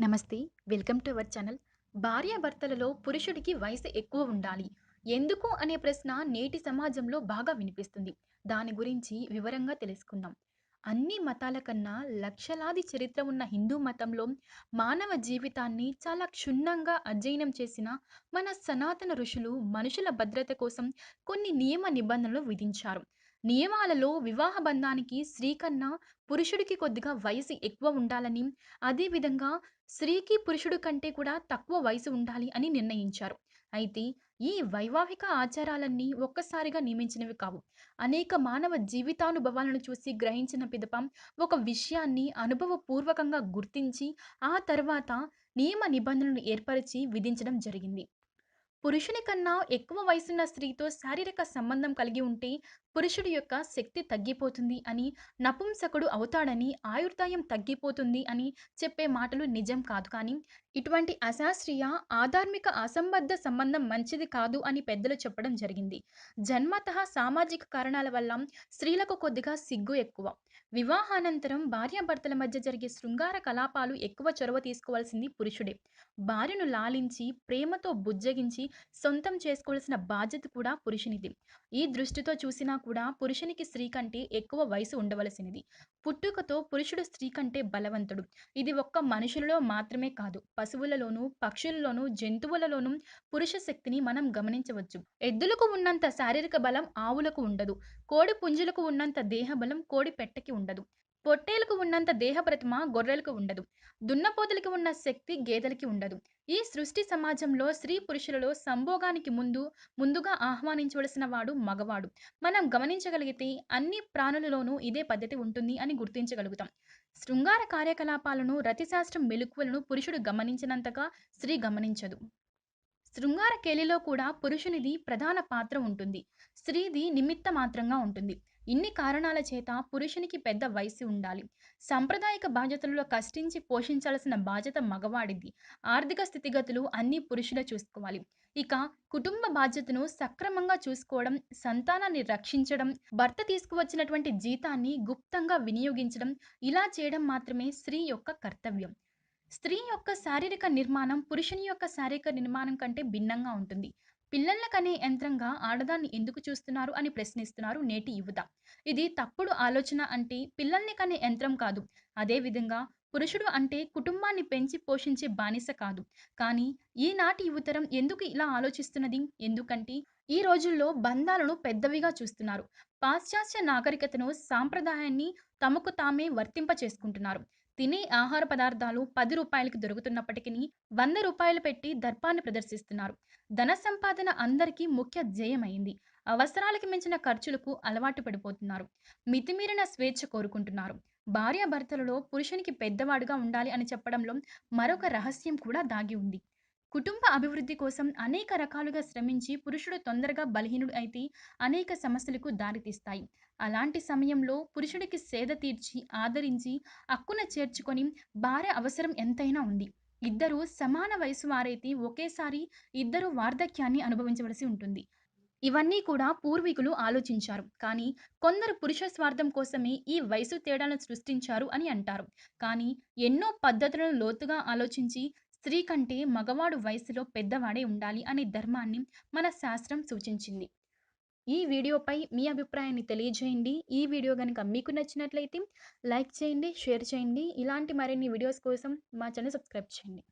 నమస్తే welcome to our channel. భార్యాభర్తలలో పురుషుడికి వయసు ఎక్కువ ఉండాలి. ఎందుకు అనే ప్రశ్న నేటి సమాజంలో బాగా వినిపిస్తుంది. దాని గురించి వివరంగా తెలుసుకుందాం. అన్ని మతాల కన్నా లక్షలాది చరిత్ర ఉన్న హిందూ మతంలో మానవ జీవితాన్ని చాలా క్షుణ్ణంగా అధ్యయనం చేసిన మన సనాతన ఋషులు మనుషుల భద్రత కోసం కొన్ని నియమ నిబంధనలు విధించారు. నియమాలలో వివాహ బంధానికి స్త్రీ కన్నా పురుషుడికి కొద్దిగా వయసు ఎక్కువ ఉండాలని అదేవిధంగా స్త్రీకి పురుషుడు కంటే కూడా తక్కువ వయసు ఉండాలి అని నిర్ణయించారు. అయితే ఈ వైవాహిక ఆచారాలన్నీ ఒక్కసారిగా నియమించినవి కావు. అనేక మానవ జీవితానుభవాలను చూసి గ్రహించిన పిదప ఒక విషయాన్ని అనుభవపూర్వకంగా గుర్తించి ఆ తర్వాత నియమ నిబంధనలను ఏర్పరిచి విధించడం జరిగింది. పురుషుని కన్నా ఎక్కువ వయసున్న స్త్రీతో శారీరక సంబంధం కలిగి ఉంటే పురుషుడి యొక్క శక్తి తగ్గిపోతుంది అని నపుంసకుడు అవుతాడని ఆయుర్దాయం తగ్గిపోతుంది అని చెప్పే మాటలు నిజం కాదు. కానీ ఇటువంటి అశాస్త్రీయ ఆధార్మిక అసంబద్ధ సంబంధం మంచిది కాదు అని పెద్దలు చెప్పడం జరిగింది. జన్మత సామాజిక కారణాల వల్ల స్త్రీలకు కొద్దిగా సిగ్గు ఎక్కువ. వివాహానంతరం భార్యాభర్తల మధ్య జరిగే శృంగార కలాపాలు ఎక్కువ చొరవ తీసుకోవాల్సింది పురుషుడే. భార్యను లాలించి ప్రేమతో బుజ్జగించి సొంతం చేసుకోవాల్సిన బాధ్యత కూడా పురుషునిది. ఈ దృష్టితో చూసినా కూడా పురుషునికి స్త్రీ కంటే ఎక్కువ వయసు ఉండవలసినది. పుట్టుకతో పురుషుడు స్త్రీ కంటే బలవంతుడు. ఇది ఒక్క మనుషులలో మాత్రమే కాదు. పశువులలోనూ పక్షులలోనూ జంతువులలోనూ పురుష శక్తిని మనం గమనించవచ్చు. ఎద్దులకు ఉన్నంత శారీరక బలం ఆవులకు ఉండదు. కోడి పుంజులకు ఉన్నంత దేహ బలం కోడి పెట్టకి ఉండదు. పొట్టేలకు ఉన్నంత దేహ ప్రతిమ గొర్రెలకు ఉండదు. దున్నపోతులకి ఉన్న శక్తి గేదెలకి ఉండదు. ఈ సృష్టి సమాజంలో స్త్రీ పురుషులలో సంభోగానికి ముందు ముందుగా ఆహ్వానించవలసిన వాడు మగవాడు. మనం గమనించగలిగితే అన్ని ప్రాణులలోనూ ఇదే పద్ధతి ఉంటుంది అని గుర్తించగలుగుతాం. శృంగార కార్యకలాపాలను రతిశాస్త్రం మెలకువలను పురుషుడు గమనించినంతగా స్త్రీ గమనించదు. శృంగార కేలిలో కూడా పురుషునిది ప్రధాన పాత్ర ఉంటుంది. స్త్రీది నిమిత్త మాత్రంగా ఉంటుంది. ఇన్ని కారణాల చేత పురుషునికి పెద్ద వయసు ఉండాలి. సాంప్రదాయక బాధ్యతలలో కష్టించి పోషించాల్సిన బాధ్యత మగవాడిది. ఆర్థిక స్థితిగతులు అన్ని పురుషులే చూసుకోవాలి. ఇక కుటుంబ బాధ్యతను సక్రమంగా చూసుకోవడం సంతానాన్ని రక్షించడం భర్త తీసుకువచ్చినటువంటి జీతాన్ని గుప్తంగా వినియోగించడం ఇలా చేయడం మాత్రమే స్త్రీ యొక్క కర్తవ్యం. స్త్రీ యొక్క శారీరక నిర్మాణం పురుషుని యొక్క శారీరక నిర్మాణం కంటే భిన్నంగా ఉంటుంది. పిల్లల కనే యంత్రంగా ఆడదాన్ని ఎందుకు చూస్తున్నారు అని ప్రశ్నిస్తున్నారు నేటి యువత. ఇది తప్పుడు ఆలోచన అంటే పిల్లల్ని కనే యంత్రం కాదు. అదేవిధంగా పురుషుడు అంటే కుటుంబాన్ని పెంచి పోషించే బానిస కాదు. కానీ ఈనాటి యువతరం ఎందుకు ఇలా ఆలోచిస్తున్నది? ఎందుకంటే ఈ రోజుల్లో బంధాలను పెద్దవిగా చూస్తున్నారు. పాశ్చాత్య నాగరికతను సాంప్రదాయాన్ని తమకు తామే వర్తింప చేసుకుంటున్నారు తినే ఆహార పదార్థాలు పది రూపాయలకి దొరుకుతున్నప్పటికీ వంద రూపాయలు పెట్టి దర్పాన్ని ప్రదర్శిస్తున్నారు. ధన సంపాదన అందరికీ ముఖ్య ధ్యేయమైంది. అవసరాలకి మించిన ఖర్చులకు అలవాటు పడిపోతున్నారు. మితిమీరిన స్వేచ్ఛ కోరుకుంటున్నారు. భార్యాభర్తలలో పురుషునికి పెద్దవాడుగా ఉండాలి అని చెప్పడంలో మరొక రహస్యం కూడా దాగి ఉంది. కుటుంబ అభివృద్ధి కోసం అనేక రకాలుగా శ్రమించి పురుషుడు తొందరగా బలహీనుడు అయితే అనేక సమస్యలకు దారితీస్తాయి. అలాంటి సమయంలో పురుషుడికి సేద తీర్చి ఆదరించి అక్కున చేర్చుకొని భార్య అవసరం ఎంతైనా ఉంది. ఇద్దరు సమాన వయసు వారైతే ఒకేసారి ఇద్దరు వార్ధక్యాన్ని అనుభవించవలసి ఉంటుంది. ఇవన్నీ కూడా పూర్వీకులు ఆలోచించారు. కానీ కొందరు పురుష స్వార్థం కోసమే ఈ వయసు తేడాలను సృష్టించారు అని అంటారు. కానీ ఎన్నో పద్ధతులను లోతుగా ఆలోచించి స్త్రీ కంటే మగవాడు వయసులో పెద్దవాడే ఉండాలి అనే ధర్మాన్ని మన శాస్త్రం సూచించింది. ఈ వీడియోపై మీ అభిప్రాయాన్ని తెలియజేయండి. ఈ వీడియో కనుక మీకు నచ్చినట్లయితే లైక్ చేయండి షేర్ చేయండి. ఇలాంటి మరిన్ని వీడియోస్ కోసం మా ఛానల్ సబ్స్క్రైబ్ చేయండి.